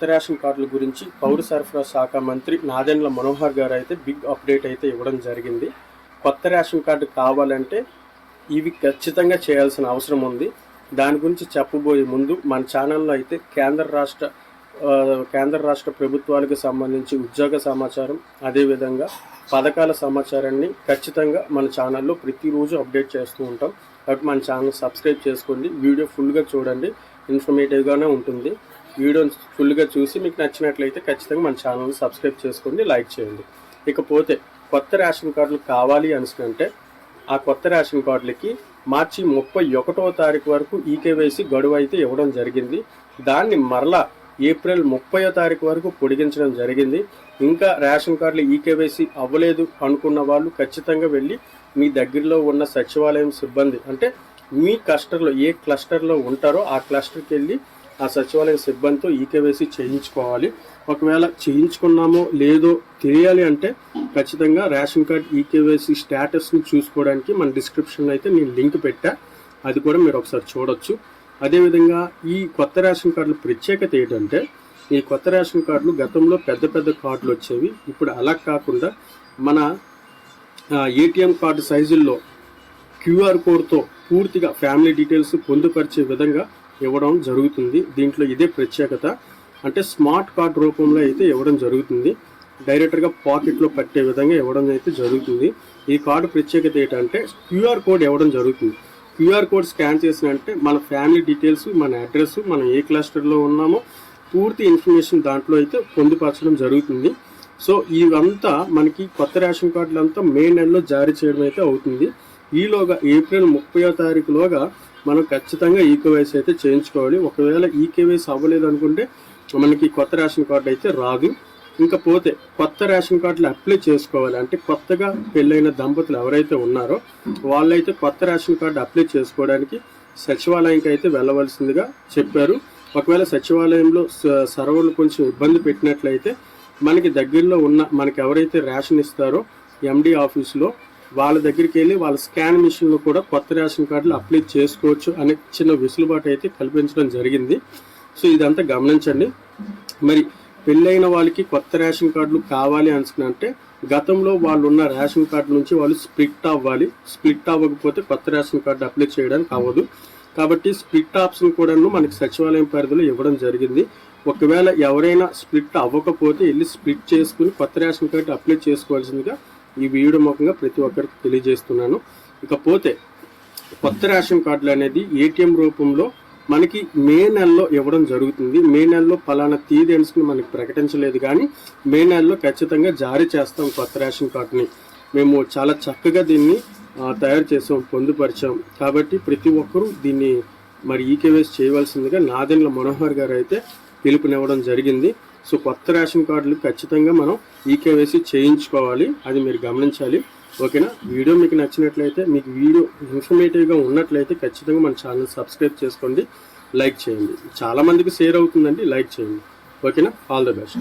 కొత్త రేషన్ కార్డుల గురించి పౌర సరఫరా శాఖ మంత్రి నాదెండ్ల మనోహర్ గారు అయితే బిగ్ అప్డేట్ అయితే ఇవ్వడం జరిగింది. కొత్త రేషన్ కార్డు కావాలంటే ఇవి ఖచ్చితంగా చేయాల్సిన అవసరం ఉంది. దాని గురించి చెప్పబోయే ముందు మన ఛానల్లో అయితే కేంద్ర రాష్ట్ర కేంద్ర రాష్ట్ర ప్రభుత్వాలకు సంబంధించి ఉద్యోగ సమాచారం అదేవిధంగా పథకాల సమాచారాన్ని ఖచ్చితంగా మన ఛానల్లో ప్రతిరోజు అప్డేట్ చేస్తూ ఉంటాం. కాబట్టి మన ఛానల్ సబ్స్క్రైబ్ చేసుకోండి. వీడియో ఫుల్గా చూడండి. ఇన్ఫర్మేటివ్గానే ఉంటుంది. వీడియోని ఫుల్గా చూసి మీకు నచ్చినట్లయితే ఖచ్చితంగా మన ఛానల్ని సబ్స్క్రైబ్ చేసుకోండి లైక్ చేయండి. ఇకపోతే కొత్త రేషన్ కార్డులు కావాలి అనుకుంటే ఆ కొత్త రేషన్ కార్డులకి మార్చి ముప్పై ఒకటో తారీఖు వరకు ఈకేవైసీ గడువు అయితే ఇవ్వడం జరిగింది. దాన్ని మరలా ఏప్రిల్ ముప్పయో తారీఖు వరకు పొడిగించడం జరిగింది. ఇంకా రేషన్ కార్డులు ఈకేవైసీ అవ్వలేదు అనుకున్న వాళ్ళు ఖచ్చితంగా వెళ్ళి మీ దగ్గరలో ఉన్న సచివాలయం సిబ్బంది అంటే మీ క్లస్టర్లో ఏ క్లస్టర్లో ఉంటారో ఆ క్లస్టర్కి వెళ్ళి ఆ సచివాలయ సిబ్బందితో ఈకేవైసీ చేయించుకోవాలి. ఒకవేళ చేయించుకున్నామో లేదో తెలియాలి అంటే ఖచ్చితంగా రేషన్ కార్డ్ ఈకేవైసీ స్టేటస్ని చూసుకోవడానికి మన డిస్క్రిప్షన్లో అయితే నేను లింక్ పెట్టా. అది కూడా మీరు ఒకసారి చూడొచ్చు. అదేవిధంగా ఈ కొత్త రేషన్ కార్డుల ప్రత్యేకత ఏంటంటే ఈ కొత్త రేషన్ కార్డులు గతంలో పెద్ద పెద్ద కార్డులు వచ్చేవి. ఇప్పుడు అలా కాకుండా మన ఏటీఎం కార్డు సైజుల్లో క్యూఆర్ కోడ్తో పూర్తిగా ఫ్యామిలీ డీటెయిల్స్ పొందుపరిచే విధంగా ఇవ్వడం జరుగుతుంది. దీంట్లో ఇదే ప్రత్యేకత. అంటే స్మార్ట్ కార్డ్ రూపంలో అయితే ఇవ్వడం జరుగుతుంది. డైరెక్ట్గా పాకెట్లో పట్టే విధంగా ఇవ్వడం అయితే జరుగుతుంది. ఈ కార్డు ప్రత్యేకత ఏంటంటే క్యూఆర్ కోడ్ ఇవ్వడం జరుగుతుంది. క్యూఆర్ కోడ్ స్కాన్ చేసినంటే మన ఫ్యామిలీ డీటెయిల్స్ మన అడ్రస్ మనం ఏ క్లస్టర్లో ఉన్నామో పూర్తి ఇన్ఫర్మేషన్ దాంట్లో అయితే పొందుపరచడం జరుగుతుంది. సో ఇవంతా మనకి కొత్త రేషన్ కార్డులంతా మే నెలలో జారీ చేయడం అయితే అవుతుంది. ఈలోగా ఏప్రిల్ ముప్పయో తారీఖులోగా మనం ఖచ్చితంగా ఈకేవైసీ అయితే చేయించుకోవాలి. ఒకవేళ ఈకేవైసీ అవ్వలేదు అనుకుంటే మనకి కొత్త రేషన్ కార్డు అయితే రాదు. ఇంకా పోతే కొత్త రేషన్ కార్డులు అప్లై చేసుకోవాలి. అంటే కొత్తగా పెళ్ళైన దంపతులు ఎవరైతే ఉన్నారో వాళ్ళైతే కొత్త రేషన్ కార్డు అప్లై చేసుకోవడానికి సచివాలయంకి అయితే వెళ్ళవలసిందిగా చెప్పారు. ఒకవేళ సచివాలయంలో స- సర్వర్లు కొంచెం ఇబ్బంది పెట్టినట్లయితే మనకి దగ్గరలో ఉన్న మనకి ఎవరైతే రేషన్ ఇస్తారో ఎండి ఆఫీస్లో వాళ్ళ దగ్గరికి వెళ్ళి వాళ్ళ స్కాన్ మిషన్లో కూడా కొత్త రేషన్ కార్డులు అప్లై చేసుకోవచ్చు అనే చిన్న వెసులుబాటు అయితే కల్పించడం జరిగింది. సో ఇదంతా గమనించండి. మరి పెళ్ళైన వాళ్ళకి కొత్త రేషన్ కార్డులు కావాలి అనుకున్నంటే గతంలో వాళ్ళు ఉన్న రేషన్ కార్డు నుంచి వాళ్ళు స్ప్లిట్ అవ్వాలి. స్ప్లిట్ అవ్వకపోతే కొత్త రేషన్ కార్డు అప్లై చేయడానికి అవ్వదు. కాబట్టి స్ప్లిట్ ఆప్షన్ కూడాను మనకి సచివాలయం పరిధిలో ఇవ్వడం జరిగింది. ఒకవేళ ఎవరైనా స్ప్లిట్ అవ్వకపోతే వెళ్ళి స్ప్లిట్ చేసుకుని కొత్త రేషన్ కార్డు అప్లై చేసుకోవాల్సిందిగా ఈ వీడియో ముఖంగా ప్రతి ఒక్కరికి తెలియజేస్తున్నాను. ఇకపోతే కొత్త రేషన్ కార్డులు అనేది ఏటీఎం రూపంలో మనకి మే నెలలో ఇవ్వడం జరుగుతుంది. మే నెలలో ఫలానా తీది అనుకుని మనకి ప్రకటించలేదు కానీ మే నెలలో ఖచ్చితంగా జారీ చేస్తాం కొత్త రేషన్ కార్డుని. మేము చాలా చక్కగా దీన్ని తయారు చేసాం పొందుపరిచాం. కాబట్టి ప్రతి ఒక్కరూ దీన్ని మరి ఈకేవైస్ చేయవలసిందిగా నాదెండ్ల మనోహర్ గారు అయితే పిలుపునివ్వడం జరిగింది. సో కొత్త రేషన్ కార్డులు ఖచ్చితంగా మనం ఈకేవైసీ చేయించుకోవాలి. అది మీరు గమనించాలి. ఓకేనా? వీడియో మీకు నచ్చినట్లయితే మీకు వీడియో ఇన్ఫర్మేటివ్గా ఉన్నట్లయితే ఖచ్చితంగా మన ఛానల్ సబ్స్క్రైబ్ చేసుకోండి. లైక్ చేయండి. చాలా మందికి షేర్ అవుతుందండి. లైక్ చేయండి. ఓకేనా? All the best.